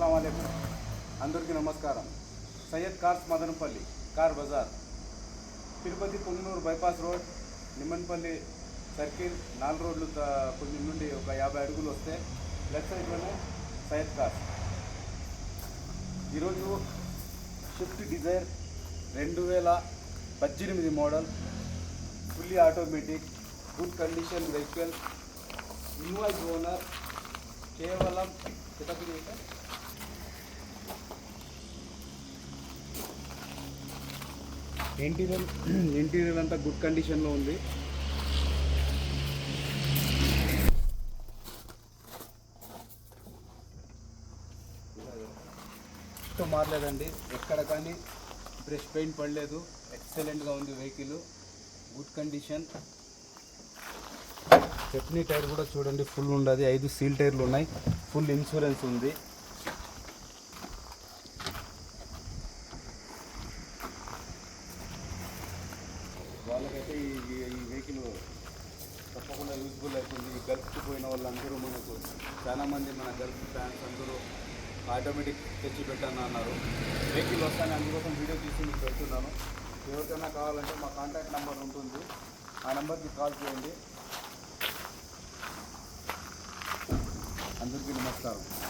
అస్సలం అందరికీ నమస్కారం. Syed cars Madanapalle car Bazaar. Tirupati Punganur bypass road Nimmanapalle circle నాలుగు రోడ్లు కొన్ని కొంచెం నుండి ఒక యాభై అడుగులు వస్తే లెఫ్ట్ సైడ్లోనే సయ్యద్ కార్స్. ఈరోజు స్విఫ్ట్ డిజైర్ రెండు వేల పద్దెనిమిది model fully automatic good condition vehicle invoice owner కేవలం చితపి ఇంటీరియర్ ఇంటీరియర్ అంతా గుడ్ కండిషన్లో ఉంది. మారలేదండి. ఎక్కడ కానీ బ్రష్ పెయింట్ పడలేదు. ఎక్సలెంట్గా ఉంది vehicle good condition stepney tyre కూడా చూడండి ఫుల్ ఉండదు. ఐదు సీల్ టైర్లు ఉన్నాయి. ఫుల్ ఇన్సూరెన్స్ ఉంది. వాళ్ళకైతే ఈ ఈ- వెహికల్ తప్పకుండా యూజ్ఫుల్ అవుతుంది. ఈ గల్ఫ్కి పోయిన వాళ్ళందరూ మనకు చాలామంది మన గల్ఫ్ ఫ్యాన్స్ అందరూ ఆటోమేటిక్ తెచ్చి పెట్టాను అన్నారు. వెహికల్ వస్తాను అందుకోసం వీడియో తీసి మీకు పెడుతున్నాను. ఎవరికైనా కావాలంటే మా కాంటాక్ట్ నెంబర్ ఉంటుంది. ఆ నెంబర్కి కాల్ చేయండి. అందరికీ నమస్కారం.